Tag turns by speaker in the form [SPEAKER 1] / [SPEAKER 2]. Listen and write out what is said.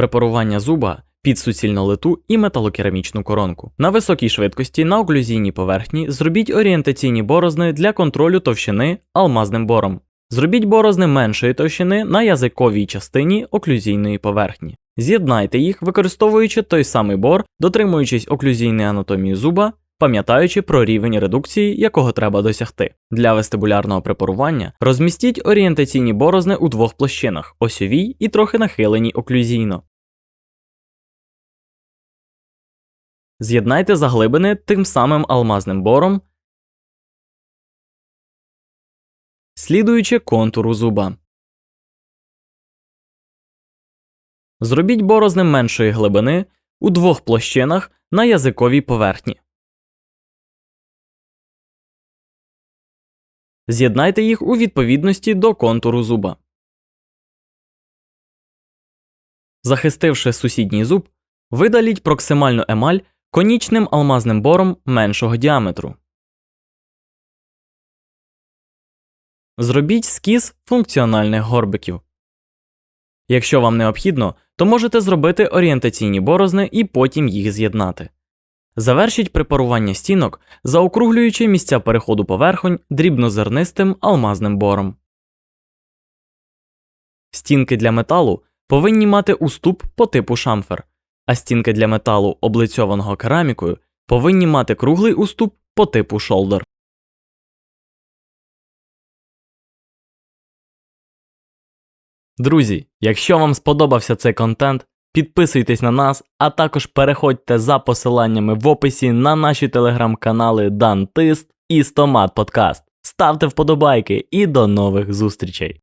[SPEAKER 1] Препарування зуба під суцільну литу і металокерамічну коронку. На високій швидкості на оклюзійній поверхні зробіть орієнтаційні борозни для контролю товщини алмазним бором. Зробіть борозни меншої товщини на язиковій частині оклюзійної поверхні. З'єднайте їх, використовуючи той самий бор, дотримуючись оклюзійної анатомії зуба, пам'ятаючи про рівень редукції, якого треба досягти. Для вестибулярного препарування розмістіть орієнтаційні борозни у двох площинах осьовій і трохи нахиленій оклюзійно. З'єднайте заглибини тим самим алмазним бором, слідуючи контуру зуба. Зробіть борозни меншої глибини у двох площинах на язиковій поверхні. З'єднайте їх у відповідності до контуру зуба. Захистивши сусідній зуб, видаліть проксимальну емаль конічним алмазним бором меншого діаметру. Зробіть скіз функціональних горбиків. Якщо вам необхідно, то можете зробити орієнтаційні борозни і потім їх з'єднати. Завершіть препарування стінок, заокруглюючи місця переходу поверхонь дрібнозернистим алмазним бором. Стінки для металу повинні мати уступ по типу шамфер, а стінки для металу, облицьованого керамікою, повинні мати круглий уступ по типу шолдер. Друзі, якщо вам сподобався цей контент, підписуйтесь на нас, а також переходьте за посиланнями в описі на наші телеграм-канали Дантист і Стомат Подкаст. Ставте вподобайки і до нових зустрічей!